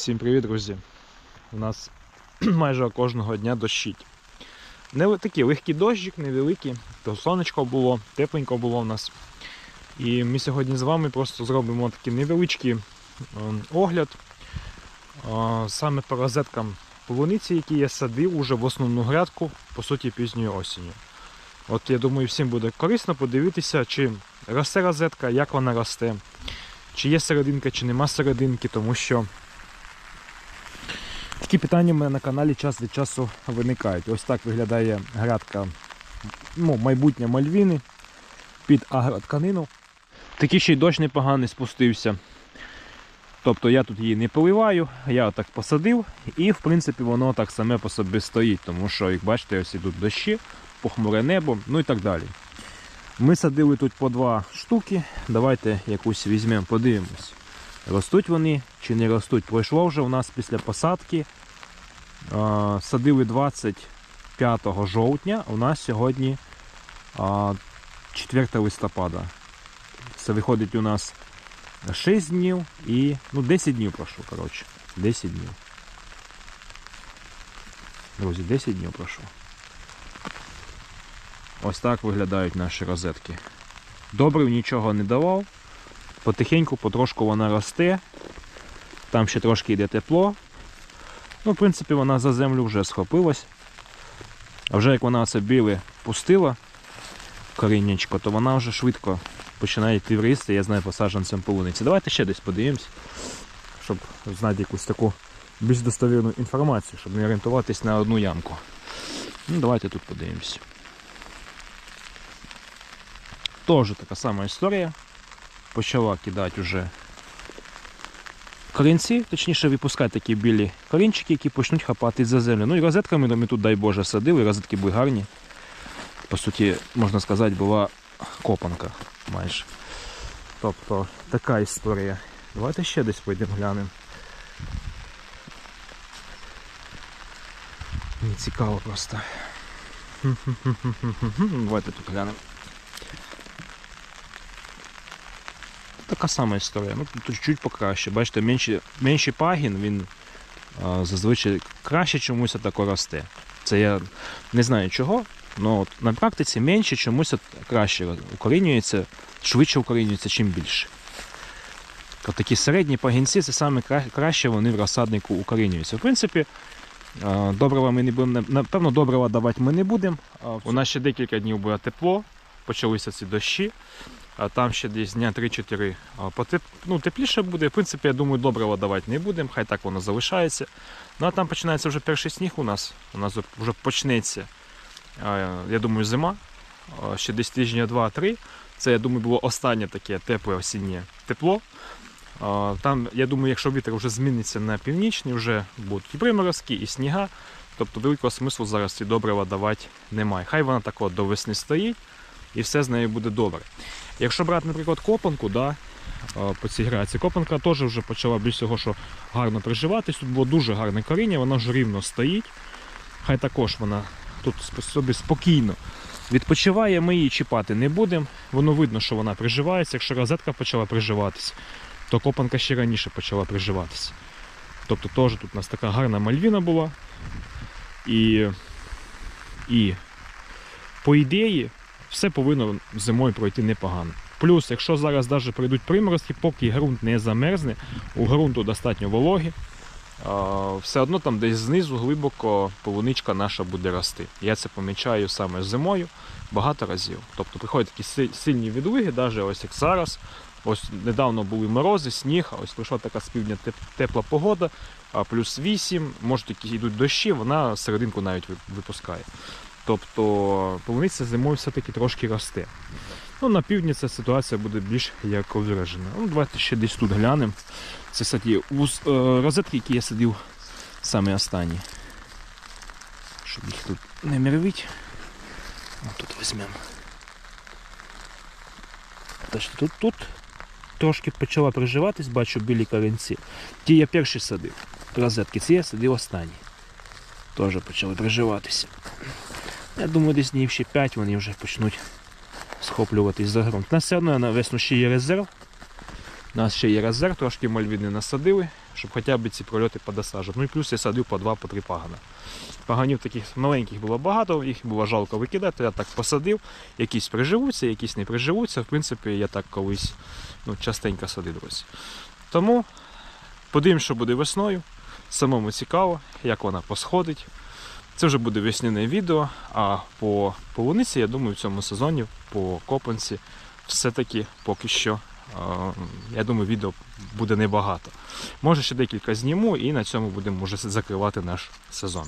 Всім привіт, друзі! У нас майже кожного дня дощить. Такий легкий дощик, невеликий, то сонечко було, тепленько було у нас. І ми сьогодні з вами просто зробимо такий невеличкий ем, огляд е, саме по розеткам полуниці, які я садив уже в основну грядку, по суті, пізньою осінню. От я думаю, всім буде корисно подивитися, чи росте розетка, як вона росте, чи є серединка, чи нема серединки, тому що Такі питання в мене на каналі час від часу виникають. Ось так виглядає грядка ну, майбутнє мальвіни під агротканину. Такий ще й дощ непоганий спустився. Тобто я тут її не поливаю, я так посадив і в принципі воно так саме по собі стоїть, тому що, як бачите, ось ідуть дощі, похмуре небо, ну і так далі. Ми садили тут по два штуки. Давайте якусь візьмемо, подивимось. Ростуть вони чи не ростуть. Пройшло вже у нас після посадки. А, Садили 25 жовтня, у нас сьогодні 4 листопада. Це виходить у нас 6 днів і ну, 10 днів пройшло, коротше. 10 днів. Друзі, 10 днів пройшло. Ось так виглядають наші розетки. Добрив нічого не давав. Потихеньку, потрошку вона росте. Там ще трошки йде тепло. Ну, в принципі, вона за землю вже схопилась. А вже як вона це біле пустила коріннячко, то вона вже швидко починає йти в ріст, я знаю посадженцем полуниці. Давайте ще десь подивимось, щоб знати якусь таку більш достовірну інформацію, щоб не орієнтуватись на одну ямку. Ну, Давайте тут подивимось. Тоже така сама історія почала кидати вже корінці, точніше випускати такі білі корінчики, які почнуть хапати за землю. Ну і розетками ми тут, дай Боже, садили, розетки були гарні. По суті, можна сказати, була копанка майже. Тобто така історія. Давайте ще десь пойдемо глянемо. Мені цікаво просто. Давайте тут глянемо. Така сама історія. Ну, тут чуть покраще. Бачите, менший, менший пагін, він а, зазвичай краще чомусь тако росте. Це я не знаю чого, але на практиці менше чомусь краще укорінюється, швидше укорінюється, чим більше. От такі середні пагінці це саме краще вони в розсаднику укорінюються. В принципі, добрива ми не будемо, напевно, добрива давати ми не будемо. У нас ще декілька днів буде тепло, почалися ці дощі там ще десь дня 3-4 потеп... ну, тепліше буде. В принципі, я думаю, добрива давати не будемо, хай так воно залишається. Ну а там починається вже перший сніг у нас. У нас вже почнеться, я думаю, зима. Ще десь тижня 2-3. Це, я думаю, було останнє таке тепле осіннє тепло. Там, я думаю, якщо вітер вже зміниться на північний, вже будуть і приморозки, і сніга. Тобто великого смислу зараз ці добрива давати немає. Хай вона так до весни стоїть і все з нею буде добре. Якщо брати, наприклад, копанку, да, по цій граці, копанка теж вже почала більш всього, що гарно приживатись. Тут було дуже гарне коріння, вона вже рівно стоїть. Хай також вона тут собі спокійно відпочиває, ми її чіпати не будемо. Воно видно, що вона приживається. Якщо розетка почала приживатися, то копанка ще раніше почала приживатися. Тобто теж тут у нас така гарна мальвіна була. І, і по ідеї, все повинно зимою пройти непогано. Плюс, якщо зараз навіть прийдуть приморозки, поки ґрунт не замерзне, у ґрунту достатньо вологи, а, все одно там десь знизу глибоко полуничка наша буде рости. Я це помічаю саме зимою багато разів. Тобто приходять такі сильні відлиги, навіть ось як зараз. Ось недавно були морози, сніг, ось прийшла така з тепла погода, плюс 8, може йдуть дощі, вона серединку навіть випускає. Тобто полуниця зимою все-таки трошки росте. Ну, на півдні ця ситуація буде більш як виражена. Ну, давайте ще десь тут глянемо. Це кстати, е, розетки, які я садив саме останні. Щоб їх тут не мервить. Ось тут візьмемо. Тут, тут трошки почала приживатись, бачу білі корінці. Ті я перші садив. Розетки, ці я садив останні. Теж почали приживатися. Я думаю, десь днів ще 5 вони вже почнуть схоплюватись за ґрунт. Нас все одно на весну ще є резерв. У нас ще є резерв, трошки мальвіни насадили, щоб хоча б ці прольоти подосаджувати. Ну і плюс я садив по два, по три пагана. Паганів таких маленьких було багато, їх було жалко викидати. Я так посадив, якісь приживуться, якісь не приживуться. В принципі, я так колись ну, частенько садив, друзі. Тому подивимось, що буде весною. Самому цікаво, як вона посходить. Це вже буде весняне відео, а по полуниці, я думаю, в цьому сезоні по копанці все-таки поки що, е, я думаю, відео буде небагато. Може ще декілька зніму і на цьому будемо вже закривати наш сезон.